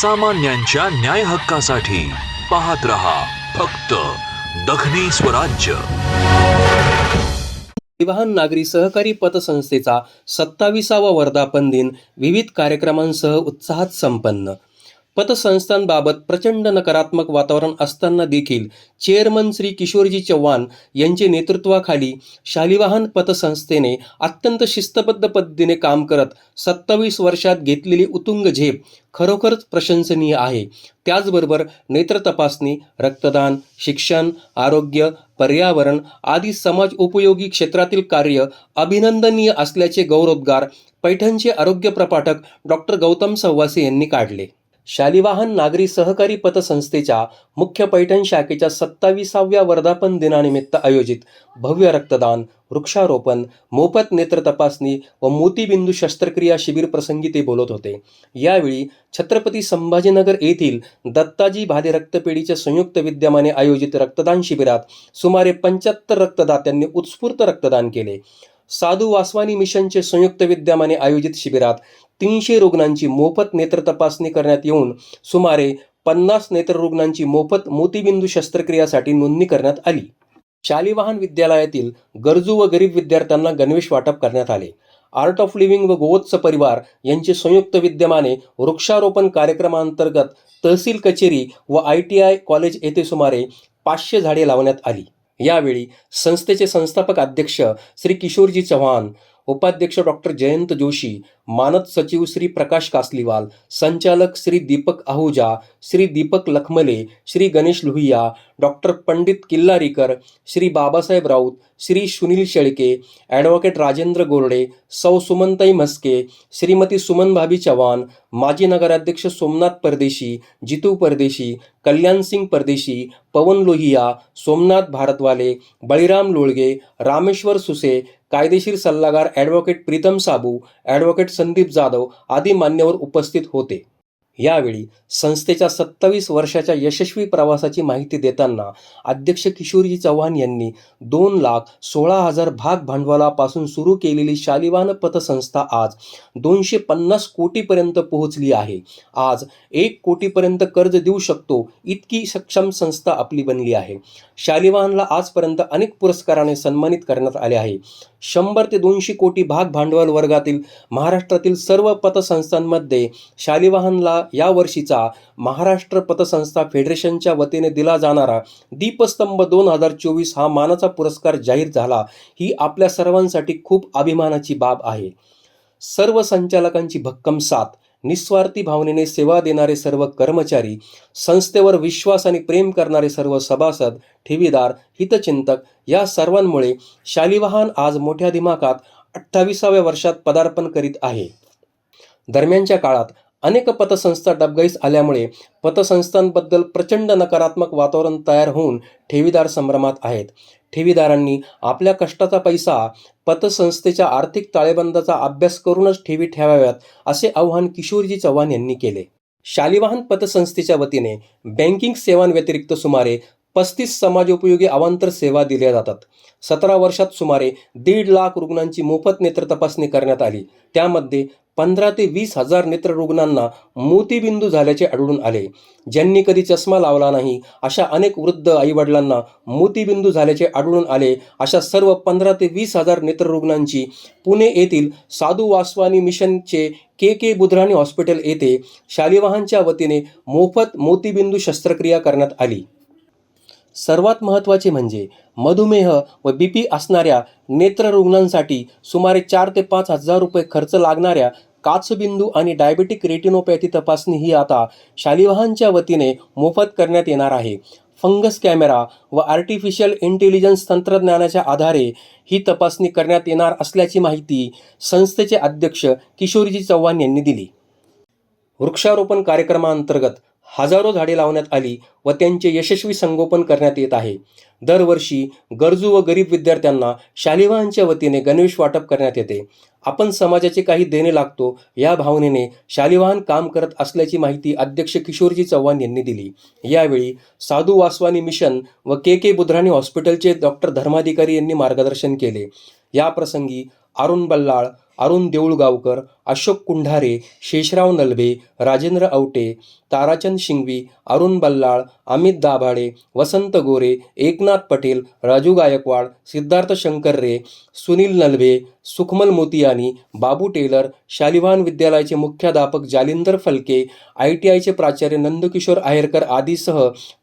सामान्यांच्या न्याय हक्कासाठी पाहत रहा फक्त दखनी स्वराज्य. परिवहन नागरी सहकारी पतसंस्थेचा सत्ताविसावा वर्धापन दिन विविध कार्यक्रमांसह उत्साहात संपन्न. पतसंस्थांबाबत प्रचंड नकारात्मक वातावरण असताना देखील चेअरमन श्री किशोरजी चव्हाण यांचे नेतृत्वाखाली शालिवाहन पतसंस्थेने अत्यंत शिस्तबद्ध पद्धतीने काम करत सत्तावीस वर्षात घेतलेली उतुंग झेप खरोखरच प्रशंसनीय आहे. त्याचबरोबर नेत्र तपासणी रक्तदान शिक्षण आरोग्य पर्यावरण आदी समाज उपयोगी क्षेत्रातील कार्य अभिनंदनीय असल्याचे गौरवोद्गार पैठणचे आरोग्य प्रपाठक डॉक्टर गौतम सव्वासे यांनी काढले. शालिवाहन नागरी सहकारी पतसंस्थेच्या मुख्य पैठण शाखेच्या सत्ताविसाव्या वर्धापन दिनानिमित्त आयोजित भव्य रक्तदान वृक्षारोपण मोफत नेत्र तपासणी व मोतीबिंदू शस्त्रक्रिया शिबिर प्रसंगी ते बोलत होते. यावेळी छत्रपती संभाजीनगर येथील दत्ताजी भाले रक्तपेढीच्या संयुक्त विद्यमाने आयोजित रक्तदान शिबिरात सुमारे पंच्याहत्तर रक्तदात्यांनी उत्स्फूर्त रक्तदान केले. साधू वासवानी मिशनचे संयुक्त विद्यमाने आयोजित शिबिरात तीनशे रुग्णांची मोफत नेत्र तपासणी करण्यात येऊन सुमारे पन्नास नेत्ररुग्णांची मोफत मोतीबिंदू शस्त्रक्रियासाठी नोंदणी करण्यात आली. शालिवाहन विद्यालयातील गरजू व गरीब विद्यार्थ्यांना गणवेश वाटप करण्यात आले. आर्ट ऑफ लिव्हिंग व गोवत्स परिवार यांचे संयुक्त विद्यमाने वृक्षारोपण कार्यक्रमांतर्गत तहसील कचेरी व आय टी आय कॉलेज येथे सुमारे पाचशे झाडे लावण्यात आली. यावेळी संस्थेचे संस्थापक अध्यक्ष श्री किशोरजी चव्हाण उपाध्यक्ष डॉक्टर जयंत जोशी, मानद सचिव श्री प्रकाश कासलीवाल, संचालक श्री दीपक आहुजा, श्री दीपक लखमले, श्री गणेश लोहिया, डॉक्टर पंडित किल्लारीकर, श्री बाबासाहेब राऊत, श्री सुनील शेळके, ॲडव्होकेट राजेंद्र गोरडे, सौ सुमनताई म्हस्के, श्रीमती सुमन भाभी चव्हाण, माजी नगराध्यक्ष सोमनाथ परदेशी, जितू परदेशी, कल्याण कल्याणसिंग परदेशी, पवन लोहिया, सोमनाथ भारतवाले, बळीराम लोळगे, रामेश्वर सुसे कायदेशीर सल्लागार ॲडव्होकेट प्रीतम साबू ॲडव्होकेट संदीप जाधव आदी मान्यवर उपस्थित होते. यावेळी संस्थेच्या सत्तावीस वर्षाच्या यशस्वी प्रवासाची माहिती देताना अध्यक्ष किशोरजी चव्हाण यांनी दोन लाख सोळा हजार भाग भांडवलापासून सुरू केलेली शालिवान पतसंस्था आज दोनशे पन्नास कोटीपर्यंत पोहोचली आहे. आज एक कोटीपर्यंत कर्ज देऊ शकतो इतकी सक्षम संस्था आपली बनली आहे. शालिवानला आजपर्यंत अनेक पुरस्काराने सन्मानित करण्यात आले आहे. शंभर ते दोनशे कोटी भाग भांडवल वर्गातील महाराष्ट्रातील सर्व पतसंस्थांमध्ये शालिवाहनला या वर्षीचा महाराष्ट्र पतसंस्था फेडरेशनच्या वतीने दिला जाणारा दीपस्तंभ दोन हजार चोवीस हा मानाचा पुरस्कार जाहीर झाला. ही आपल्या सर्वांसाठी खूप अभिमानाची बाब आहे. सर्व संचालकांची भक्कम साथ निस्वार्थी भावनेने सेवा देणारे सर्व कर्मचारी संस्थेवर विश्वास आणि प्रेम करणारे सर्व सभासद ठेवीदार हितचिंतक या सर्वांमुळे शालिवाहन आज मोठ्या दिमाखात अठ्ठावीसाव्या वर्षात पदार्पण करीत आहे. दरम्यानच्या काळात अनेक पतसंस्था डबघाईस आल्यामुळे पतसंस्थांबद्दल प्रचंड नकारात्मक वातावरण तयार होऊन ठेवीदार संभ्रमात आहेत. ठेवीदारांनी आपल्या कष्टाचा पैसा पतसंस्थेच्या आर्थिक ताळेबंदाचा अभ्यास करूनच ठेवी ठेवाव्यात असे आवाहन किशोरजी चव्हाण यांनी केले. शालिवाहन पतसंस्थेच्या वतीने बँकिंग सेवांव्यतिरिक्त सुमारे पस्तीस समाजोपयोगी अवांतर सेवा दिल्या जातात. सतरा वर्षात सुमारे दीड लाख रुग्णांची मोफत नेत्र तपासणी करण्यात आली. त्यामध्ये पंधरा ते वीस हजार नेत्ररुग्णांना मोतीबिंदू झाल्याचे आढळून आले. ज्यांनी कधी चष्मा लावला नाही अशा अनेक वृद्ध आईवडिलांना मोतीबिंदू झाल्याचे आढळून आले. अशा सर्व पंधरा ते वीस हजार नेत्ररुग्णांची पुणे येथील साधू वासवानी मिशनचे के के बुधराणी हॉस्पिटल येथे शालिवाहनच्या वतीने मोफत मोतीबिंदू शस्त्रक्रिया करण्यात आली. सर्वात महत्त्वाचे म्हणजे मधुमेह व बी पी असणाऱ्या नेत्ररुग्णांसाठी सुमारे चार ते पाच हजार रुपये खर्च लागणाऱ्या काचबिंदू आणि डायबेटिक रेटिनोपॅथी तपासणी ही आता शालिवाहनच्या वतीने मोफत करण्यात येणार आहे. फंगस कॅमेरा व आर्टिफिशियल इंटेलिजन्स तंत्रज्ञानाच्या आधारे ही तपासणी करण्यात येणार असल्याची माहिती संस्थेचे अध्यक्ष किशोरजी चव्हाण यांनी दिली. वृक्षारोपण कार्यक्रमाअंतर्गत हजारो झाडे लावण्यात आली व त्यांचे यशस्वी संगोपन करण्यात येत आहे. दरवर्षी गरजू व गरीब विद्यार्थ्यांना शालिवाहनच्या वतीने गणवेश वाटप करण्यात येते. आपण समाजाचे काही देणे लागतो या भावनेने शालिवाहन काम करत असल्याची माहिती अध्यक्ष किशोरजी चव्हाण यांनी दिली. यावेळी साधू वासवानी मिशन व के के बुधराणी हॉस्पिटलचे डॉक्टर धर्माधिकारी यांनी मार्गदर्शन केले. याप्रसंगी अरुण बल्लाळ अरुण देऊळगावकर अशोक कुंढारे शेषराव नलबे राजेंद्र आवटे ताराचंद शिंगवी अरुण बल्लाळ अमित दाभाडे वसंत गोरे एकनाथ पटेल राजू गायकवाड सिद्धार्थ शंकर रे सुनील नलबे सुखमल मोतियानी बाबू टेलर शालिवान विद्यालयाचे मुख्याध्यापक जालिंदर फलके आय टी आयचे प्राचार्य नंदकिशोर आहेरकर आदीसह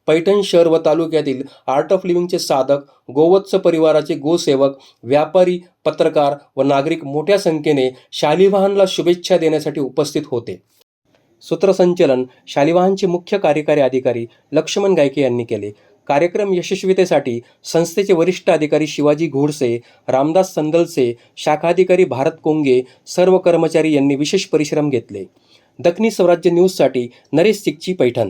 पैठण शहर व तालुक्यातील आर्ट ऑफ लिव्हिंगचे साधक गोवत्स परिवाराचे गोसेवक व्यापारी पत्रकार व नागरिक मोठ्या संख्येने शालिवाहनला शुभेच्छा देण्यासाठी उपस्थित होते. सूत्रसंचलन शालिवाहनचे मुख्य कार्यकारी अधिकारी लक्ष्मण गायके यांनी केले. कार्यक्रम यशस्वीतेसाठी संस्थेचे वरिष्ठ अधिकारी शिवाजी घोडसे रामदास संदलसे शाखाधिकारी भारत कोंगे सर्व कर्मचारी यांनी विशेष परिश्रम घेतले. दखनी स्वराज्य न्यूजसाठी नरेश सिक्ची पैठण.